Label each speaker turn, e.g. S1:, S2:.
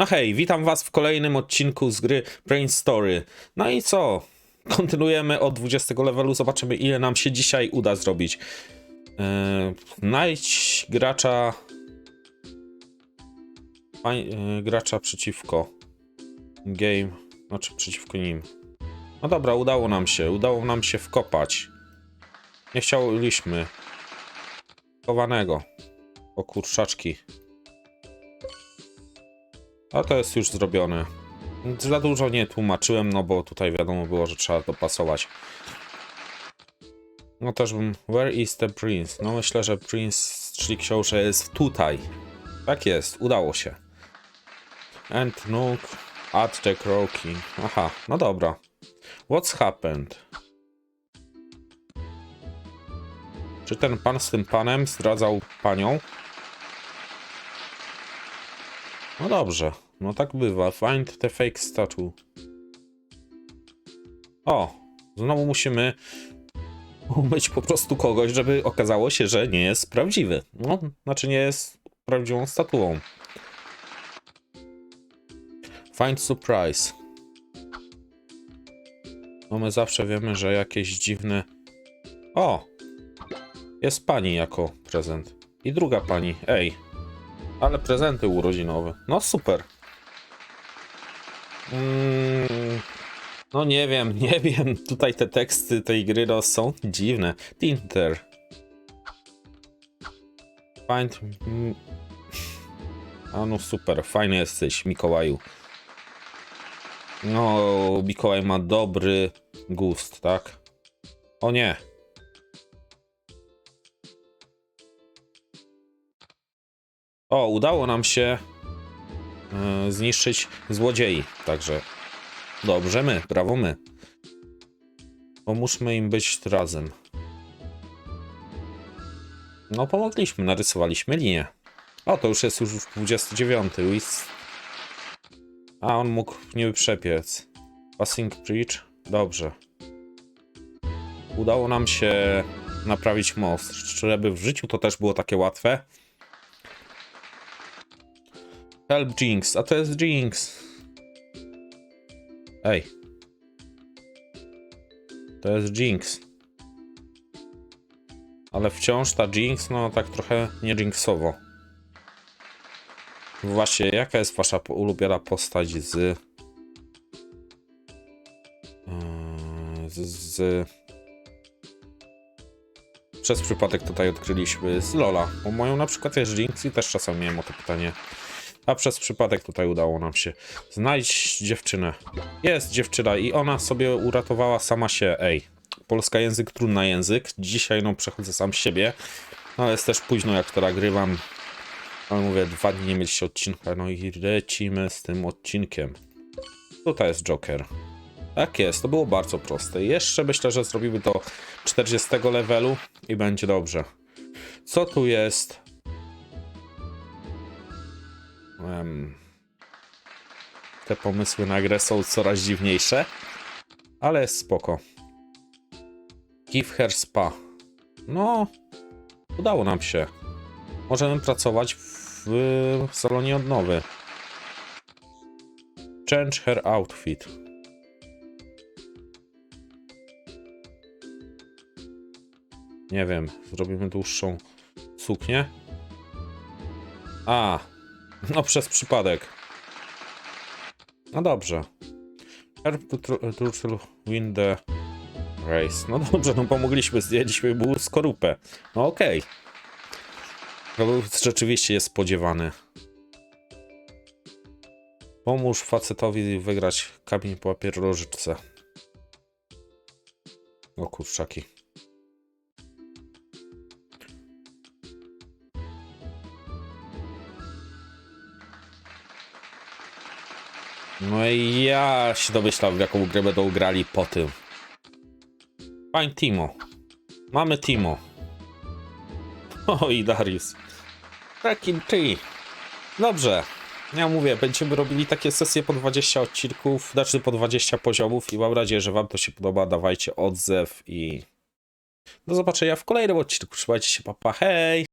S1: No hej, witam was w kolejnym odcinku z gry Brain Story. No i co? Kontynuujemy od 20 levelu, zobaczymy ile nam się dzisiaj uda zrobić. Yy, gracza... Yy, gracza przeciwko game, znaczy przeciwko nim. No dobra, udało nam się, udało nam się wkopać. Nie chcieliśmy. Chowanego. O kurczaczki. A to jest już zrobione. Za dużo nie tłumaczyłem, no bo tutaj wiadomo było, że trzeba dopasować. No też bym... Where is the prince? No myślę, że prince, czyli książę jest tutaj. Tak jest, udało się. And Nook at the Crow King. Aha, no dobra. What's happened? Czy ten pan z tym panem zdradzał panią? No dobrze, no tak bywa. Find the fake statue. O, znowu musimy umyć po prostu kogoś, żeby okazało się, że nie jest prawdziwy. No, znaczy nie jest prawdziwą statuą. Find surprise. No my zawsze wiemy, że jakieś dziwne... O! Jest pani jako prezent. I druga pani. Ej, ale prezenty urodzinowe. No super. Mm, no nie wiem, nie wiem. Tutaj te teksty tej gry no, są dziwne. Tinter. Find... A no super, fajny jesteś, Mikołaju. No, Mikołaj ma dobry gust, tak? O nie. O, udało nam się e, zniszczyć złodziei, także dobrze my, brawo my. Pomóżmy im być razem. No, pomogliśmy, narysowaliśmy linię. O, to już jest już 29. Luis. A, on mógł nie przepiec. Passing Bridge? Dobrze. Udało nam się naprawić most. Żeby w życiu to też było takie łatwe. Help Jinx, a to jest Jinx. Ej. To jest Jinx. Ale wciąż ta Jinx, no tak trochę nie Jinxowo. Właśnie, jaka jest wasza ulubiona postać z... Yy, Z... z... Przez przypadek tutaj odkryliśmy z Lola. Bo moją na przykład jest Jinx i też czasem miałem o to pytanie. A przez przypadek tutaj udało nam się. Znajdź dziewczynę. Jest dziewczyna i ona sobie uratowała sama się. Ej, polska język, trudny język. Dzisiaj no przechodzę sam siebie. No jest też późno jak to nagrywam. Ale mówię, dwa dni nie mieliście odcinka. No i lecimy z tym odcinkiem. Tutaj jest Joker. Tak jest, to było bardzo proste. Jeszcze myślę, że zrobimy do 40 levelu i będzie dobrze. Co tu jest? Te pomysły na grę są coraz dziwniejsze, ale spoko. Give her spa. No, udało nam się. Możemy pracować w, w salonie odnowy. Change her outfit. Nie wiem, zrobimy dłuższą suknię. A, no przez przypadek. No dobrze. Help turtle win the race. No dobrze, no pomogliśmy, zdjęliśmy mu skorupę. No okej. Był rzeczywiście jest spodziewany. Pomóż facetowi wygrać kamień papier nożyczce. O kurczaki. No i ja się domyślam, w jaką grę będą grali po tym. Fine Timo. Mamy Timo. O i Darius. Tracking Tree. Dobrze. Ja mówię, będziemy robili takie sesje po 20 odcinków, znaczy po 20 poziomów i mam nadzieję, że wam to się podoba. Dawajcie odzew i do zobaczenia w kolejnym odcinku. Trzymajcie się, papa, hej!